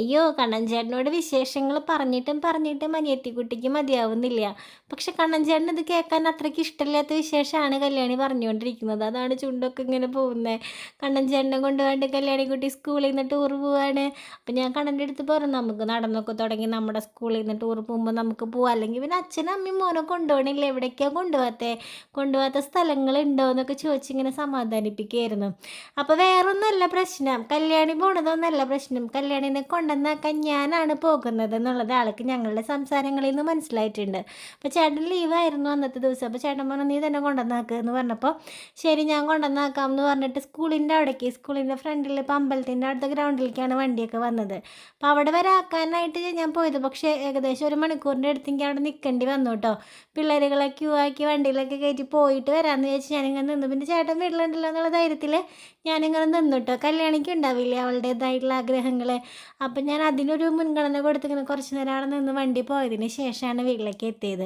അയ്യോ കണ്ണൻ ചേട്ടനോട് വിശേഷങ്ങൾ പറഞ്ഞിട്ടും പറഞ്ഞിട്ടും അനിയത്തിക്കുട്ടിക്ക് മതിയാവുന്നില്ല. പക്ഷെ കണ്ണൻ ചേട്ടൻ ഇത് കേൾക്കാൻ അത്രയ്ക്ക് ഇഷ്ടമില്ലാത്ത വിശേഷമാണ് കല്യാണി പറഞ്ഞുകൊണ്ടിരിക്കുന്നത്. അതാണ് ചുണ്ടൊക്കെ ഇങ്ങനെ പോകുന്നത്. കണ്ണൻ കൊണ്ട് വേണ്ട കല്യാണിക്കുട്ടി സ്കൂളിൽ നിന്ന് ടൂർ പോവാണ്. അപ്പം ഞാൻ കണ്ണന്റെ അടുത്ത് പറഞ്ഞു നമുക്ക് നടന്നൊക്കെ തുടങ്ങി നമ്മുടെ സ്കൂളിൽ നിന്ന് ടൂർ പോകുമ്പോൾ നമുക്ക് പോവാം. അല്ലെങ്കിൽ പിന്നെ അച്ഛനും അമ്മയും മോനെ കൊണ്ടുപോകണില്ല? എവിടേക്കാണ് കൊണ്ടുപോകാത്തേ? കൊണ്ടുപോകാത്ത സ്ഥലങ്ങളുണ്ടോ എന്നൊക്കെ ചോദിച്ചിങ്ങനെ സമാധാനിപ്പിക്കുകയായിരുന്നു. അപ്പോൾ വേറൊന്നല്ല പ്രശ്നം. കല്യാണി പോണതൊന്നല്ല പ്രശ്നം. കല്യാണിനെ കൊണ്ടുവന്നാക്കാൻ ഞാനാണ് പോകുന്നത് എന്നുള്ളത് ആൾക്ക് ഞങ്ങളുടെ സംസാരങ്ങളിൽ നിന്ന് മനസ്സിലായിട്ടുണ്ട്. അപ്പോൾ ചേട്ടൻ ലീവായിരുന്നു അന്നത്തെ ദിവസം. അപ്പോൾ ചേട്ടൻ പറഞ്ഞു നീ തന്നെ കൊണ്ടുവന്നാക്കുക എന്ന് പറഞ്ഞപ്പോൾ ശരി ഞാൻ കൊണ്ടുവന്നാക്കാം എന്ന് പറഞ്ഞിട്ട് സ്കൂളിന്റെ അവിടേക്ക് സ്കൂളിന്റെ ഫ്രണ്ടിൽ ഇപ്പോൾ അമ്പലത്തിന്റെ അടുത്ത ഗ്രൗണ്ടിലേക്കാണ് വണ്ടിയൊക്കെ വന്നത്. അപ്പോൾ അവിടെ വരെ ആക്കാനായിട്ട് ഞാൻ പോയത്. പക്ഷേ ഏകദേശം ഒരു മണിക്കൂറിന്റെ അടുത്തേക്ക് അവിടെ നിൽക്കേണ്ടി വന്നു കേട്ടോ. പിള്ളേരുകളെ ക്യൂ ആക്കി വണ്ടിയിലൊക്കെ കയറ്റി പോയിട്ട് വരാമെന്ന് വിചാരിച്ച് ഞാനിങ്ങനെ നിന്നു. പിന്നെ ചേട്ടൻ വീട്ടിലുണ്ടല്ലോ എന്നുള്ള ധൈര്യത്തിൽ ഞാനിങ്ങനെ നിന്നു കേട്ടോ. കല്യാണിക്ക് ഉണ്ടാവില്ലേ അവളുടേതായിട്ടുള്ള ആഗ്രഹങ്ങൾ അപ്പം ഞാൻ അതിനൊരു മുൻഗണന കൊടുത്തിങ്ങനെ കുറച്ച് നേരം നിന്ന് വണ്ടി പോയതിന് ശേഷമാണ് വീട്ടിലേക്ക് എത്തിയത്.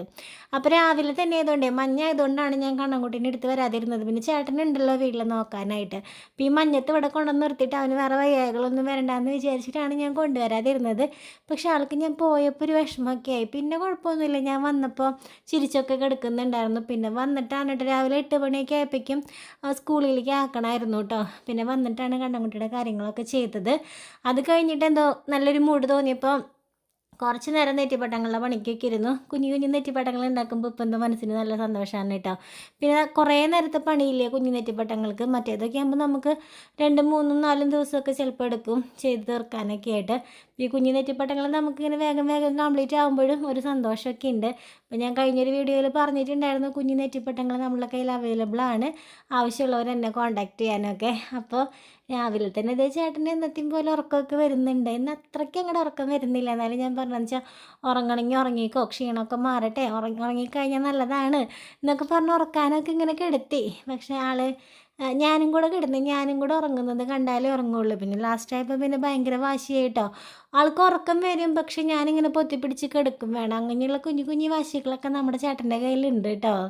അപ്പോൾ രാവിലെ തന്നെ ആയതുകൊണ്ട് മഞ്ഞ ആയതുകൊണ്ടാണ് ഞാൻ കണ്ണൻകുട്ടീനെ എടുത്ത് വരാതിരുന്നത്. പിന്നെ ചേട്ടനുണ്ടല്ലോ വീട്ടിൽ നോക്കാനായിട്ട്. അപ്പോൾ ഈ മഞ്ഞത്ത് ഇവിടെ കൊണ്ടുവന്ന് നിർത്തിയിട്ട് അവന് വേറെ വയ്യായകളൊന്നും വരണ്ടെന്ന് വിചാരിച്ചിട്ടാണ് ഞാൻ കൊണ്ടുവരാതിരുന്നത്. പക്ഷെ ആൾക്ക് ഞാൻ പോയപ്പോൾ ഒരു വിഷമമൊക്കെ ആയി പിന്നെ കുഴപ്പമൊന്നുമില്ല. ഞാൻ വന്നപ്പോൾ ചിരിച്ചൊക്കെ കിടക്കുന്നുണ്ടായിരുന്നു. പിന്നെ വന്നിട്ടാണ് രാവിലെ എട്ട് മണിയൊക്കെ ആയപ്പോഴേക്കും സ്കൂളിലേക്ക് ആക്കണമായിരുന്നു കേട്ടോ. പിന്നെ വന്നിട്ടാണ് കണ്ണൻകുട്ടിയുടെ കാര്യങ്ങളൊക്കെ ചെയ്തത്. അത് കഴിഞ്ഞിട്ട് എന്തോ നല്ലൊരു മൂഡ് തോന്നിയപ്പോൾ കുറച്ച് നേരം നെറ്റിപ്പട്ടങ്ങളുടെ പണിക്കൊക്കെ ഇരുന്നു. കുഞ്ഞു കുഞ്ഞു നെറ്റിപ്പട്ടങ്ങൾ ഉണ്ടാക്കുമ്പോൾ ഇപ്പം എന്തോ മനസ്സിന് നല്ല സന്തോഷമാണ് കേട്ടോ പിന്നെ കുറേ നേരത്തെ പണിയില്ലേ കുഞ്ഞു നെറ്റിപ്പട്ടങ്ങൾക്ക്? മറ്റേതൊക്കെ ആകുമ്പോൾ നമുക്ക് രണ്ടും മൂന്നും നാലും ദിവസമൊക്കെ ചിലപ്പോൾ എടുക്കും ചെയ്ത് തീർക്കാനൊക്കെ ആയിട്ട്. ഈ കുഞ്ഞു നെറ്റിപ്പട്ടങ്ങൾ നമുക്കിങ്ങനെ വേഗം വേഗം കംപ്ലീറ്റ് ആകുമ്പോഴും ഒരു സന്തോഷമൊക്കെ ഉണ്ട്. അപ്പോൾ ഞാൻ കഴിഞ്ഞൊരു വീഡിയോയിൽ പറഞ്ഞിട്ടുണ്ടായിരുന്നു കുഞ്ഞു നെറ്റിപ്പട്ടങ്ങൾ നമ്മളെ കയ്യിൽ അവൈലബിൾ ആണ്. ആവശ്യമുള്ളവർ എന്നെ കോൺടാക്ട് ചെയ്യാനൊക്കെ. അപ്പോൾ രാവിലെ തന്നെ ഇതേ ചേട്ടന്റെ എന്നത്തെയും പോലെ ഉറക്കമൊക്കെ വരുന്നുണ്ട്. ഇന്ന് അത്രയ്ക്ക് അങ്ങോട്ട് ഉറക്കം വരുന്നില്ല. എന്നാലും ഞാൻ പറഞ്ഞതെന്ന് വെച്ചാൽ ഉറങ്ങണമെങ്കിൽ ഉറങ്ങിക്കോ. ക്ഷീണമൊക്കെ മാറട്ടെ. ഉറങ്ങി ഉറങ്ങിക്കഴിഞ്ഞാൽ നല്ലതാണ്. എന്നൊക്കെ പറഞ്ഞ് ഉറക്കാനൊക്കെ ഇങ്ങനെ കിടത്തി. പക്ഷേ ആൾ ഞാനും കൂടെ കിടന്ന് ഞാനും കൂടെ ഉറങ്ങുന്നത് കണ്ടാലേ ഉറങ്ങുള്ളൂ. പിന്നെ ലാസ്റ്റ് ആയപ്പോൾ പിന്നെ ഭയങ്കര വാശിയായിട്ടോ. ആൾക്ക് ഉറക്കം വരും പക്ഷെ ഞാനിങ്ങനെ പൊത്തിപ്പിടിച്ച് കിടക്കും. വേണം അങ്ങനെയുള്ള കുഞ്ഞു കുഞ്ഞു വാശികളൊക്കെ നമ്മുടെ ചേട്ടന്റെ കയ്യിലുണ്ട് കേട്ടോ.